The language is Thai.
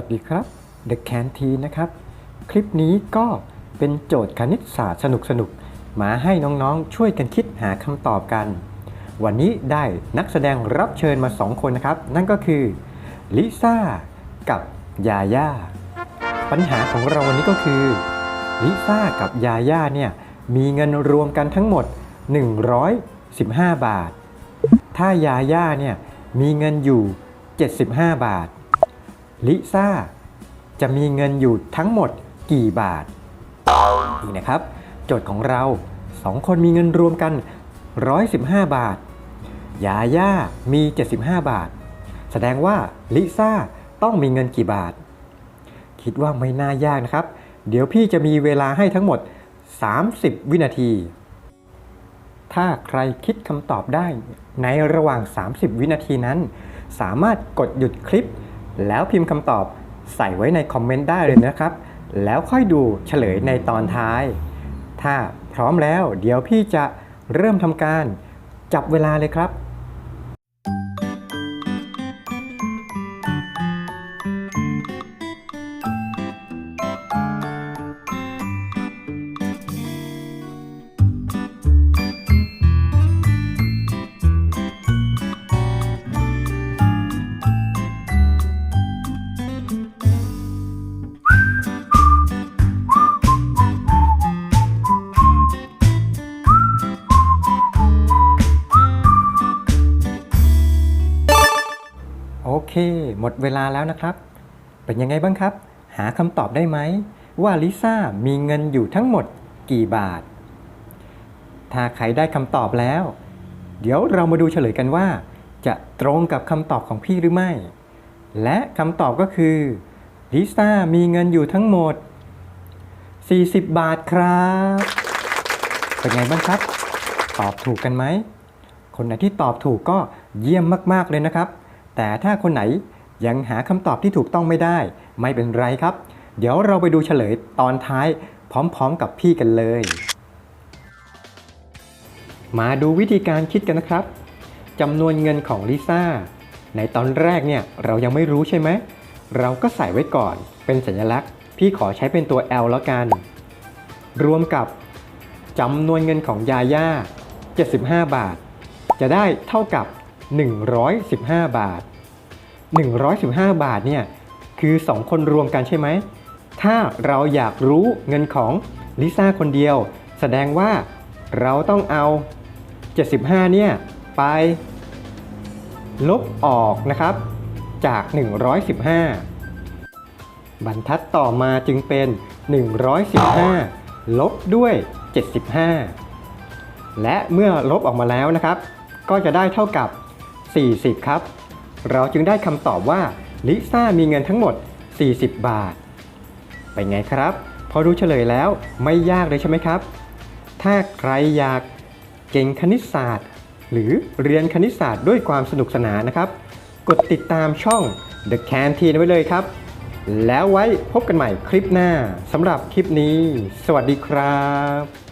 สวัสดีครับ The Canteen นะครับ คลิปนี้ก็เป็นโจทย์คณิตศาสตร์สนุกๆมาให้น้องๆ ช่วยกันคิดหาคำตอบกัน วันนี้ได้นักแสดงรับเชิญมา 2 คนนะครับ นั่นก็คือลิซ่ากับยาย่า ปัญหาของเราวันนี้ก็คือลิซ่ากับยาย่าเนี่ยมีเงินรวมกันทั้งหมด 115 บาท ถ้ายาย่าเนี่ยมีเงินอยู่ 75 บาท ลิซ่าจะมีเงินอยู่ทั้งหมดกี่บาทนี่นะครับ โจทย์ของเราสองคนมีเงินรวมกัน 115 บาท ยาย่ามี 75 บาท แสดงว่าลิซ่าต้องมีเงินกี่บาท คิดว่าไม่น่ายากนะครับ เดี๋ยวพี่จะมีเวลาให้ทั้งหมด 30 วินาที ถ้าใครคิดคำตอบได้ในระหว่าง 30 วินาทีนั้น สามารถกดหยุดคลิป แล้วพิมพ์คำตอบใส่ไว้ในคอมเมนต์ได้เลยนะครับ แล้วค่อยดูเฉลยในตอนท้าย ถ้าพร้อมแล้ว เดี๋ยวพี่จะเริ่มทำการจับเวลาเลยครับ โอเค หมดเวลาแล้วนะครับ เป็นยังไงบ้างครับ หาคำตอบได้ไหม ว่าลิซ่ามีเงินอยู่ทั้งหมดกี่บาท ถ้าใครได้คำตอบแล้ว เดี๋ยวเรามาดูเฉลยกันว่า จะตรงกับคำตอบของพี่หรือไม่ และคำตอบก็คือลิซ่ามีเงินอยู่ทั้งหมด 40 บาทครับ เป็นไงบ้างครับ ตอบถูกกันไหม คนไหนที่ตอบถูกก็เยี่ยมมาก ๆ เลยนะครับ แต่ถ้าคนไหนยังหาคำตอบที่ถูกต้องไม่ได้ ไม่เป็นไรครับ เดี๋ยวเราไปดูเฉลยตอนท้าย พร้อมๆกับพี่กันเลย มาดูวิธีการคิดกันนะครับจำนวนเงินของลิซ่าในตอนแรกเนี่ยเรายังไม่รู้ใช่ไหม เราก็ใส่ไว้ก่อนเป็นสัญลักษณ์ พี่ขอใช้เป็นตัว L แล้วกัน รวมกับจำนวนเงินของยาย่า75 บาท จะได้เท่ากับ 115 บาท 115 บาทเนี่ยคือ 2 คนรวมกันใช่ไหม ถ้าเราอยากรู้เงินของลิซ่าคนเดียว แสดงว่าเราต้องเอา 75 เนี่ยไป ลบออกนะครับ จาก 115 บรรทัดต่อมาจึงเป็น 115 ลบด้วย 75 และเมื่อลบออกมาแล้วนะครับ ก็จะได้เท่ากับ 40 ครับ เราจึงได้คำตอบว่าลิซ่ามีเงินทั้งหมด 40 บาท เป็นไงครับ พอรู้เฉลยแล้วไม่ยากเลยใช่ไหมครับ ถ้าใครอยากเก่งคณิตศาสตร์ หรือเรียนคณิตศาสตร์ด้วยความสนุกสนานนะครับ กดติดตามช่อง The Canteen ไว้เลยครับ แล้วไว้พบกันใหม่คลิปหน้าสำหรับคลิปนี้ สวัสดีครับ